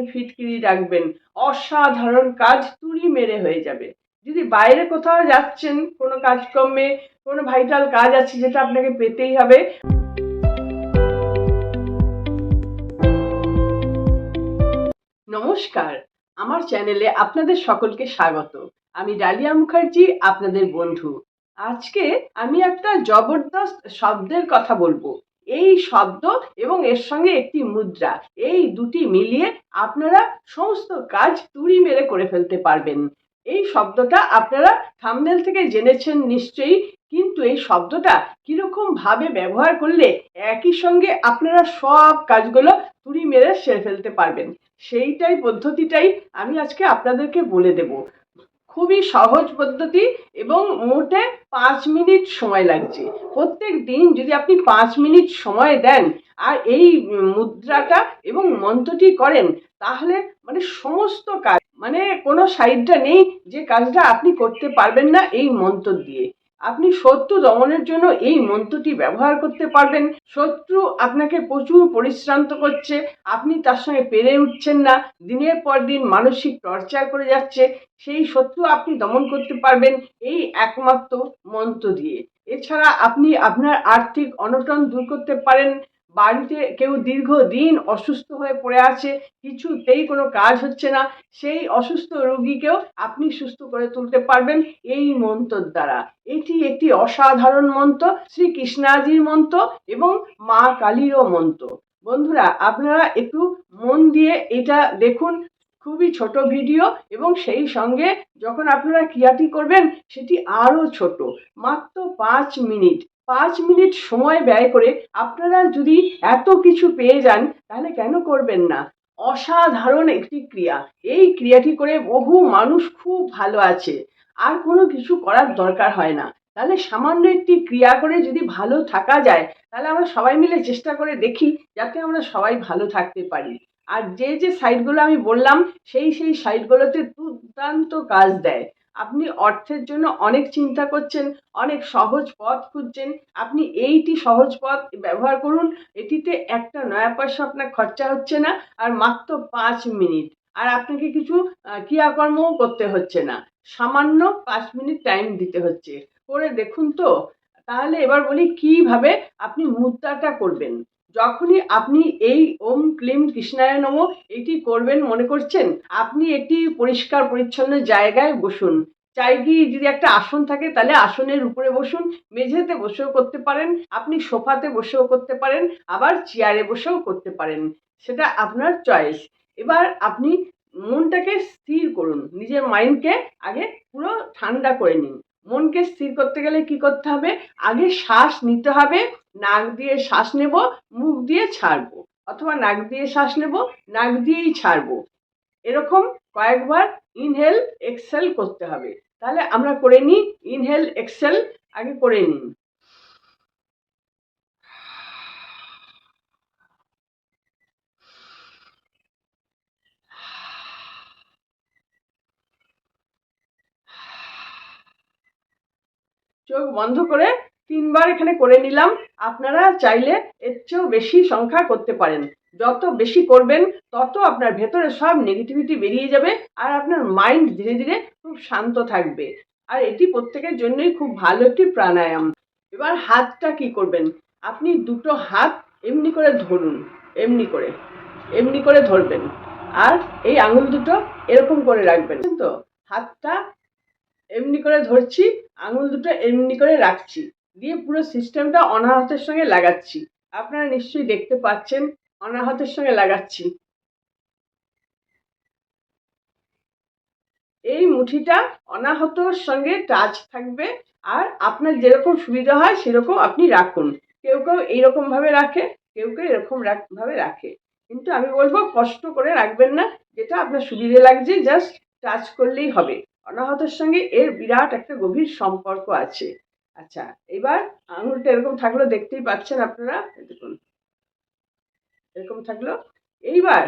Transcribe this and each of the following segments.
আপনি ফিটকিরি রাখবেন। অসাধারণ কাজ তুড়ি মেরে হয়ে যাবে। যদি বাইরে কোথাও যাচ্ছেন, কোনো কাজকর্মে, কোনো ভাইটাল কাজ আছে যেটা আপনাকে পেতেই হবে। নমস্কার, আমার চ্যানেলে আপনাদের সকলকে স্বাগত। আমি ডালিয়া মুখার্জি, আপনাদের বন্ধু। আজকে আমি একটা জবরদস্ত শব্দের কথা বলব। এই শব্দ এবং এর সঙ্গে একটি মুদ্রা, এই দুটি মিলিয়ে আপনারা সমস্ত কাজ তুড়ি মেরে করে ফেলতে পারবেন। এই শব্দটা আপনারা থামনেল থেকে জেনেছেন নিশ্চয়ই, কিন্তু এই শব্দটা কীরকম ভাবে ব্যবহার করলে একই সঙ্গে আপনারা সব কাজগুলো তুড়ি মেরে সেরে ফেলতে পারবেন? সেইটাই পদ্ধতিটাই আমি আজকে আপনাদেরকে বলে দেব। খুবই সহজ পদ্ধতি এবং মোটে পাঁচ মিনিট সময় লাগছে। প্রত্যেক দিন যদি আপনি পাঁচ মিনিট সময় দেন আর এই মুদ্রাটা এবং মন্ত্রটি করেন, তাহলে মানে সমস্ত কাজ মানে কোনো সাইডটা নেই যে কাজটা আপনি করতে পারবেন না এই মন্ত্র দিয়ে। আপনি শত্রু দমনের জন্য এই মন্ত্রটি ব্যবহার করতে পারবেন। শত্রু আপনাকে প্রচুর পরিশ্রান্ত করছে, আপনি তার সঙ্গে পেরে উঠছেন না, দিনের পর দিন মানসিক টর্চার করে যাচ্ছে, সেই শত্রু আপনি দমন করতে পারবেন এই একমাত্র মন্ত্র দিয়ে। এছাড়া আপনি আপনার আর্থিক অনটন দূর করতে পারেন বাড়িতে কেউ দীর্ঘদিন অসুস্থ হয়ে পড়ে আছে, কিছুতেই কোনো কাজ হচ্ছে না, সেই অসুস্থ রোগীকেও আপনি সুস্থ করে তুলতে পারবেন এই মন্ত্রর দ্বারা। এটি একটি অসাধারণ মন্ত্র শ্রী কৃষ্ণাজির মন্ত্র এবং মা কালীরও মন্ত্র। বন্ধুরা, আপনারা একটু মন দিয়ে এটা দেখুন, খুবই ছোট ভিডিও এবং সেই সঙ্গে যখন আপনারা ক্রিয়াটি করবেন, সেটি আরও ছোট, মাত্র পাঁচ মিনিট। পাঁচ মিনিট সময় ব্যয় করে আপনারা যদি এত কিছু পেয়ে যান, তাহলে কেন করবেন না? অসাধারণ একটি ক্রিয়া। এই ক্রিয়াটি করে বহু মানুষ খুব ভালো আছে। আর কোনো কিছু করার দরকার হয় না। তাহলে সামান্য একটি ক্রিয়া করে যদি ভালো থাকা যায়, তাহলে আমরা সবাই মিলে চেষ্টা করে দেখি যাতে আমরা সবাই ভালো থাকতে পারি। আর যে যে সাইটগুলো আমি বললাম, সেই সেই সাইটগুলোতে দুর্দান্ত কাজ দেয়। আপনি অর্থের জন্য অনেক চিন্তা করছেন, অনেক সহজ পথ খুঁজছেন, আপনি এইটি সহজ পথ ব্যবহার করুন, এটিতে একটা নয়া পয়সা আপনার খরচা হচ্ছে না, আর মাত্র পাঁচ মিনিট। আর আপনাকে কিছু ক্রিয়াকর্মও করতে হচ্ছে না। সামান্য পাঁচ মিনিট টাইম দিতে হচ্ছে। করে দেখুন তো, তাহলে এবার বলি কীভাবে আপনি মুদ্রাটা করবেন। যখনই আপনি এই ওম ক্লিম কৃষ্ণায় নম, এটি করবেন মনে করছেন? আপনি একটি পরিষ্কার পরিচ্ছন্ন জায়গায় বসুন। চাই কি যদি একটা আসন থাকে, তাহলে আসনের উপরে বসুন, মেঝেতে বসেও করতে পারেন, আপনি সোফাতে বসেও করতে পারেন, আবার চেয়ারে বসেও করতে পারেন। সেটা আপনার চয়েস। এবার আপনি মনটাকে স্থির করুন, নিজের মাইন্ডকে আগে পুরো ঠান্ডা করে নিন। মনকে স্থির করতে গেলে কি করতে হবে? আগে শ্বাস নিতে হবে নাক দিয়ে শ্বাস নেব, মুখ দিয়ে ছাড়বো। অথবা নাক দিয়ে শ্বাস নেব, নাক দিয়েই ছাড়বো। এরকম কয়েকবার ইনহেল এক্সেল করতে হবে। তাহলে আমরা করে নিই ইনহেল এক্সেল আগে করে নিন চোখ বন্ধ করে তিনবার এখানে করে নিলাম। আপনারা চাইলে এর চেয়েও বেশি সংখ্যা করতে পারেন। যত বেশি করবেন, তত আপনার ভেতরে সব নেগেটিভিটি বেরিয়ে যাবে আর আপনার মাইন্ড ধীরে ধীরে খুব শান্ত থাকবে। আর এটি প্রত্যেকের জন্যই খুব ভালো একটি প্রাণায়াম। এবার হাতটা কি করবেন? আপনি দুটো হাত এমনি করে ধরুন, এমনি করে এমনি করে ধরবেন। আর এই আঙুল দুটো এরকম করে রাখবেন। তো? হাতটা এমনি করে ধরছি, আঙুল দুটো এমনি করে রাখছি। দিয়ে পুরো সিস্টেমটা অনাহতের সঙ্গে লাগাচ্ছি। আপনারা নিশ্চয়ই দেখতে পাচ্ছেন, অনাহতের সঙ্গে লাগাচ্ছি। এই মুঠিটা অনাহতর সঙ্গে টাচ থাকবে আর আপনার যেরকম সুবিধা হয় সেরকম আপনি রাখুন। কেউ কেউ এইরকম ভাবে রাখে, কেউ কেউ এরকম ভাবে রাখে। কিন্তু আমি বলব, কষ্ট করে রাখবেন না, যেটা আপনার সুবিধে লাগছে জাস্ট টাচ করলেই হবে। অনাহতের সঙ্গে এর বিরাট একটা গভীর সম্পর্ক আছে। আচ্ছা এবার আঙুলটা এরকম থাকল দেখতেই পাচ্ছেন আপনারা দেখুন। এরকম থাকল। এইবার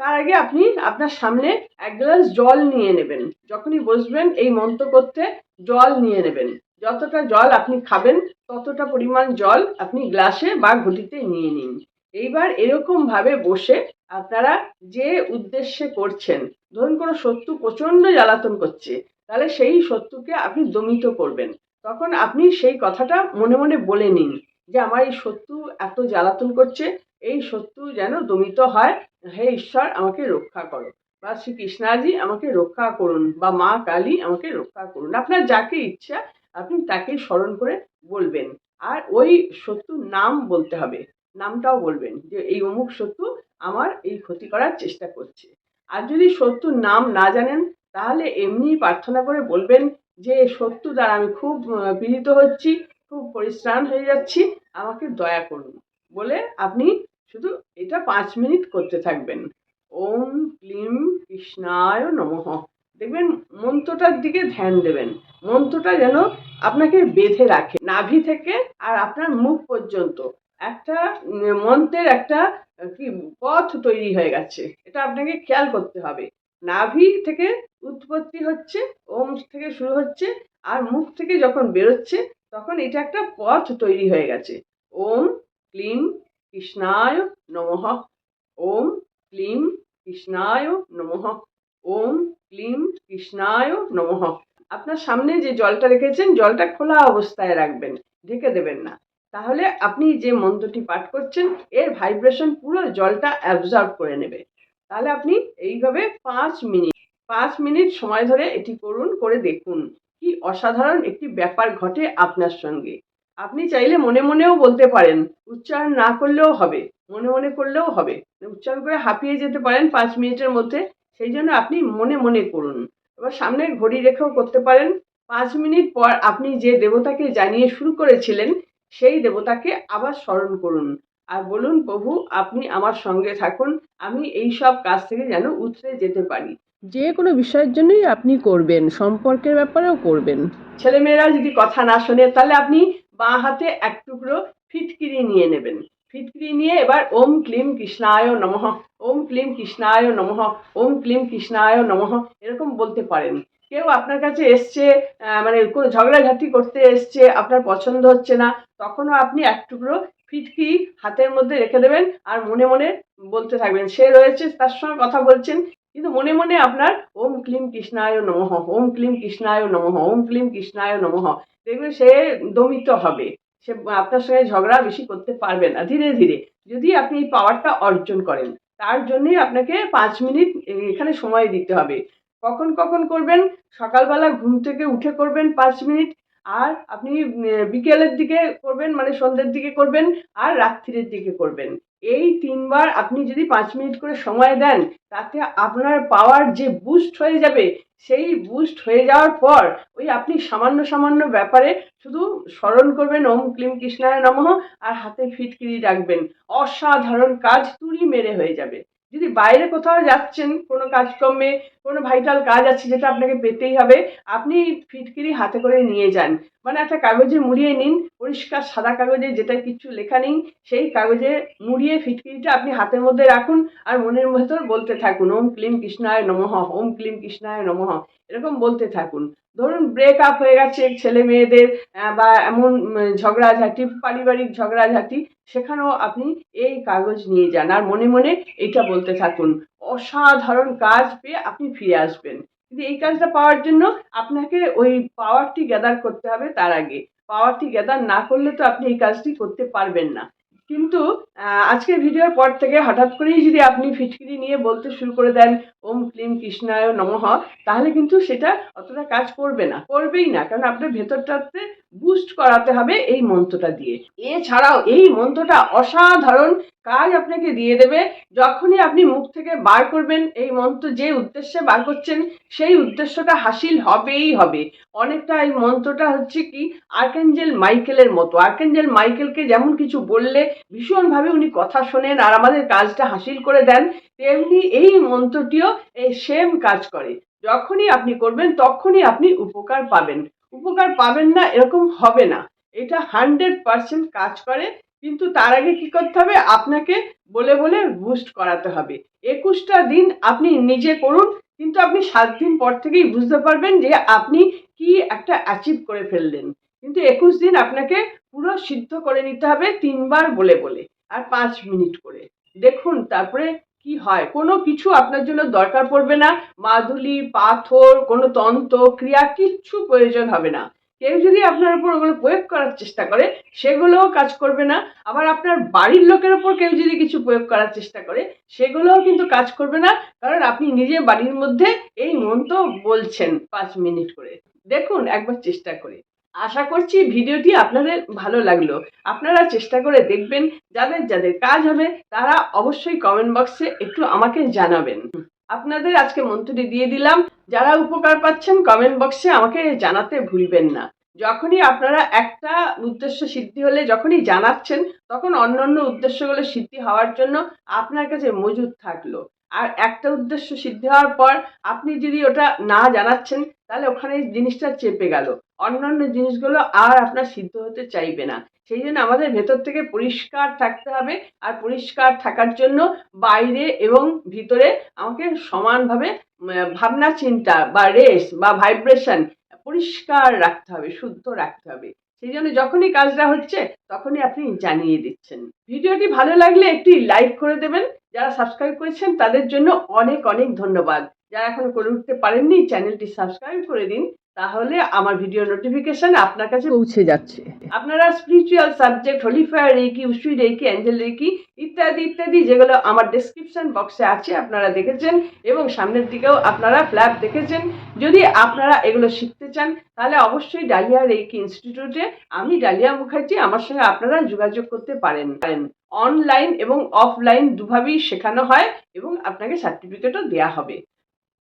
তার আগে আপনি আপনার সামনে এক গ্লাস জল নিয়ে নেবেন। যখনই বসবেন, এই মন্ত্র করতে জল নিয়ে নেবেন। যতটা জল আপনি খাবেন, ততটা পরিমাণ জল আপনি গ্লাসে বা ঘটিতে নিয়ে নিন। এইবার এরকম ভাবে বসে আপনারা যে উদ্দেশ্যে করছেন, ধরুন কোনো শত্রু প্রচণ্ড জ্বালাতন করছে, তাহলে সেই শত্রুকে আপনি দমিত করবেন। তখন আপনি সেই কথাটা মনে মনে বলে নিন যে আমার এই শত্রু এত জ্বালাতন করছে, এই শত্রু যেন দমিত হয়। হে ঈশ্বর, আমাকে রক্ষা করো। বা শ্রী কৃষ্ণাজি আমাকে রক্ষা করুন। বা মা কালী, আমাকে রক্ষা করুন। আপনার যাকে ইচ্ছা, আপনি তাকে স্মরণ করে বলবেন। আর ওই শত্রুর নাম বলতে হবে। নামটাও বলবেন যে এই অমুক শত্রু আমার এই ক্ষতি করার চেষ্টা করছে। আর যদি শত্রুর নাম না জানেন, তাহলে এমনি প্রার্থনা করে বলবেন যে শত্রু দ্বারা আমি খুব পীড়িত হচ্ছি, খুব পরিশ্রান হয়ে যাচ্ছি, আমাকে দয়া করুন। বলে আপনি শুধু এটা পাঁচ মিনিট করতে থাকবেন। ওম ক্লিম কৃষ্ণায় নমঃ। দেখবেন মন্ত্রটার দিকে ধ্যান দেবেন। মন্ত্রটা যেন আপনাকে বেঁধে রাখে, নাভি থেকে আর আপনার মুখ পর্যন্ত। একটা মন্ত্রের একটা, কি, পথ তৈরি হয়ে গেছে। এটা আপনাকে খেয়াল করতে হবে। নাভি থেকে উৎপত্তি হচ্ছে, ওম থেকে শুরু হচ্ছে, আর মুখ থেকে যখন বেরোচ্ছে, তখন এটা একটা পথ তৈরি হয়ে গেছে। ওম ক্লিম কৃষ্ণায় নমঃ। ওম ক্লিম কৃষ্ণায় নমঃ। ওম ক্লিম কৃষ্ণায় নমঃ। আপনার সামনে যে জলটা রেখেছেন, জলটা খোলা অবস্থায় রাখবেন, ঢেকে দেবেন না। তাহলে আপনি যে মন্ত্রটি পাঠ করছেন, এর ভাইব্রেশন পুরো জলটা অ্যাবজর্ব করে নেবে। তাহলে আপনি এইভাবে পাঁচ মিনিট পাঁচ মিনিট সময় ধরে এটি করুন, করে দেখুন কি অসাধারণ একটি ব্যাপার ঘটে আপনার সঙ্গে। আপনি চাইলে মনে মনেও বলতে পারেন, উচ্চারণ না করলেও হবে, মনে মনে করলেও হবে। উচ্চারণ করে হাঁপিয়ে যেতে পারেন পাঁচ মিনিটের মধ্যে, সেই জন্য আপনি মনে মনে করুন। এবার সামনে ঘড়ি রেখেও করতে পারেন, পাঁচ মিনিট পর আপনি যে দেবতাকে জানিয়ে শুরু করেছিলেন, সেই দেবতাকে আবার স্মরণ করুন। আর বলুন প্রভু আপনি আমার সঙ্গে থাকুন। আমি এই সব কাজ থেকে যেন উতরে যেতে পারি। যে কোনো বিষয়ের জন্যই আপনি করবেন সম্পর্কের ব্যাপারেও করবেন। ছেলেমেয়েরা যদি কথা না শোনে তাহলে আপনি বাঁ হাতে এক টুকরো ফিটকিরি নিয়ে নেবেন। ফিটকিরি নিয়ে এবার ওম ক্লিম কৃষ্ণায় নমঃ ওম ক্লিম কৃষ্ণায় নমঃ ওম ক্লিম কৃষ্ণায় নমঃ এরকম বলতে পারেন। কেউ আপনার কাছে এসছে মানে কোনো ঝগড়াঝাটি করতে এসছে আপনার পছন্দ হচ্ছে না তখনও আপনি এক টুকরো ফিটকিরি হাতের মধ্যে রেখে দেবেন আর মনে মনে বলতে থাকবেন, সে রয়েছে, তার সঙ্গে কথা বলছেন। কিন্তু মনে মনে আপনার, ওম ক্লিম কৃষ্ণায় নমঃ, ওম ক্লিম কৃষ্ণায় নমঃ, ওম ক্লিম কৃষ্ণায় নমঃ। দেখবেন সে দমিত হবে, সে আপনার সঙ্গে ঝগড়া বেশি করতে পারবে না। ধীরে ধীরে যদি আপনি এই পাওয়ারটা অর্জন করেন, তার জন্যই আপনাকে পাঁচ মিনিট এখানে সময় দিতে হবে। কখন কখন করবেন? সকালবেলা ঘুম থেকে উঠে করবেন পাঁচ মিনিট। আর আপনি বিকেলের দিকে করবেন মানে সন্ধ্যের দিকে করবেন আর রাত্রির দিকে করবেন। এই তিনবার আপনি যদি পাঁচ মিনিট করে সময় দেন, তাতে আপনার পাওয়ার যে বুস্ট হয়ে যাবে, সেই বুস্ট হয়ে যাওয়ার পর ওই আপনি সামান্য সামান্য ব্যাপারে শুধু স্মরণ করবেন, ওম ক্লিম কৃষ্ণায় নমঃ, আর হাতে ফিটকিরি রাখবেন। অসাধারণ কাজ তুড়ি মেরে হয়ে যাবে। যদি বাইরে কোথাও যাচ্ছেন, কোনো কাজকর্মে, কোনো ভাইটাল কাজ আছে যেটা আপনাকে পেতেই হবে, আপনি ফিটকিরি হাতে করে নিয়ে যান। মানে একটা কাগজে মুড়িয়ে নিন, পরিষ্কার সাদা কাগজে যেটা কিছু লেখা নেই, সেই কাগজে মুড়িয়ে ফিটকিরিটা আপনি হাতের মধ্যে রাখুন আর মনের ভেতর বলতে থাকুন, ওম ক্লিম কৃষ্ণায় নমঃ, ওম ক্লিম কৃষ্ণায় নমঃ এরকম বলতে থাকুন। ধরুন ব্রেক আপ হয়ে গেছে ছেলে মেয়েদের বা এমন ঝগড়াঝাটি, পারিবারিক ঝগড়াঝাটি সেখানেও আপনি এই কাগজ নিয়ে যান। আর মনে মনে এটা বলতে থাকুন, অসাধারণ কাজ পেয়ে আপনি ফিরে আসবেন। কিন্তু এই কাজটা পাওয়ার জন্য আপনাকে ওই পাওয়ারটি গ্যাদার করতে হবে তার আগে। পাওয়ারটি গ্যাদার না করলে তো আপনি এই কাজটি করতে পারবেন না। কিন্তু আজকের ভিডিওর পর থেকে হঠাৎ করেই যদি আপনি ফিটকিরি নিয়ে বলতে শুরু করে দেন, ওম ক্লিম কৃষ্ণায় নমহ তাহলে কিন্তু সেটা অতটা কাজ করবে না। করবেই না, কারণ আপনার ভেতরটাতে বুস্ট করাতে হবে এই মন্ত্রটা দিয়ে। এছাড়াও এই মন্ত্রটা অসাধারণ কাজ আপনাকে দিয়ে দেবে। যখনই আপনি মুখ থেকে বার করবেন, এই মন্ত্র যে উদ্দেশ্যে বার করছেন, সেই উদ্দেশ্যটা হাসিল হবেই হবে। অনেকটা এই মন্ত্রটা হচ্ছে কি, আর্কেঞ্জেল মাইকেলের মতো। আর্কেঞ্জেল মাইকেলকে যেমন কিছু বললে, ভীষণভাবে উনি কথা শোনেন আর আমাদের কাজটা হাসিল করে দেন, তেমনি এই মন্ত্রটিও এই সেম কাজ করে। যখনই আপনি করবেন, তখনই আপনি উপকার পাবেন। উপকার পাবেন না, এরকম হবে না। এটা হান্ড্রেড পার্সেন্ট কাজ করে। কিন্তু তার আগে কি করতে হবে? আপনাকে বলে বলে বুস্ট করাতে হবে। একুশটা দিন আপনি নিজে করুন, কিন্তু আপনি সাত দিন পর থেকেই বুঝতে পারবেন যে আপনি কি একটা অ্যাচিভ করে ফেললেন। কিন্তু একুশ দিন আপনাকে পুরো সিদ্ধ করে নিতে হবে তিনবার বলে বলে আর পাঁচ মিনিট করে। দেখুন তারপরে কি হয়। কোনো কিছু আপনার জন্য দরকার পড়বে না। মাদুলি, পাথর, কোনো তন্ত্র, ক্রিয়া, কিচ্ছু প্রয়োজন হবে না। কেউ যদি আপনার উপর ওগুলো প্রয়োগ করার চেষ্টা করে, সেগুলোও কাজ করবে না। আবার আপনার বাড়ির লোকের ওপর কেউ যদি কিছু প্রয়োগ করার চেষ্টা করে, সেগুলোও কিন্তু কাজ করবে না, কারণ আপনি নিজে বাড়ির মধ্যে এই মন্ত্র বলছেন পাঁচ মিনিট করে। দেখুন, একবার চেষ্টা করে। আশা করছি ভিডিওটি আপনাদের ভালো লাগল। আপনারা চেষ্টা করে দেখবেন, যাদের যাদের কাজ হবে, তারা অবশ্যই কমেন্ট বক্সে একটু আমাকে জানাবেন। আপনাদের আজকে মন্ত্রটি দিয়ে দিলাম। যারা উপকার পাচ্ছেন কমেন্ট বক্সে আমাকে জানাতে ভুলবেন না। যখনই আপনারা একটা উদ্দেশ্য সিদ্ধি হলে যখনই জানাচ্ছেন, তখন অন্য অন্য উদ্দেশ্যগুলো সিদ্ধি হওয়ার জন্য আপনার কাছে মজুদ থাকল। আর একটা উদ্দেশ্য সিদ্ধি হওয়ার পর আপনি যদি ওটা না জানাচ্ছেন তাহলে ওখানে জিনিসটা চেপে গেল। অন্যান্য জিনিসগুলো আর আপনার সিদ্ধ হতে চাইবে না। সেই জন্য আমাদের ভেতর থেকে পরিষ্কার থাকতে হবে আর পরিষ্কার থাকার জন্য বাইরে এবং ভিতরে আমাকে সমানভাবে ভাবনা চিন্তা বা রেস বা ভাইব্রেশন পরিষ্কার রাখতে হবে, শুদ্ধ রাখতে হবে। সেই জন্য যখনই কাজটা হচ্ছে তখনই আপনি জানিয়ে দিচ্ছেন। ভিডিওটি ভালো লাগলে একটি লাইক করে দেবেন। যারা সাবস্ক্রাইব করেছেন তাদের জন্য অনেক অনেক ধন্যবাদ। যারা এখন করে উঠতে পারেননি চ্যানেলটি সাবস্ক্রাইব করে দিন তাহলে আমার ভিডিও নোটিফিকেশন আপনার কাছে পৌঁছে যাচ্ছে। আপনারা spiritual subject holy fire reiki Usui reiki angel reiki ইত্যাদি ইত্যাদি যেগুলো আমার ডেসক্রিপশন বক্সে আছে আপনারা দেখেছেন এবং সামনের দিকেও আপনারা ফ্ল্যাপ দেখেছেন। যদি আপনারা এগুলো শিখতে চান তাহলে অবশ্যই ডালিয়া রেকি ইনস্টিটিউটে আমি ডালিয়া মুখার্জি আমার সঙ্গে আপনারা যোগাযোগ করতে পারেন। পারেন। অনলাইন এবং অফলাইন দুভাবেই শেখানো হয় এবং আপনাকে সার্টিফিকেটও দেওয়া হবে।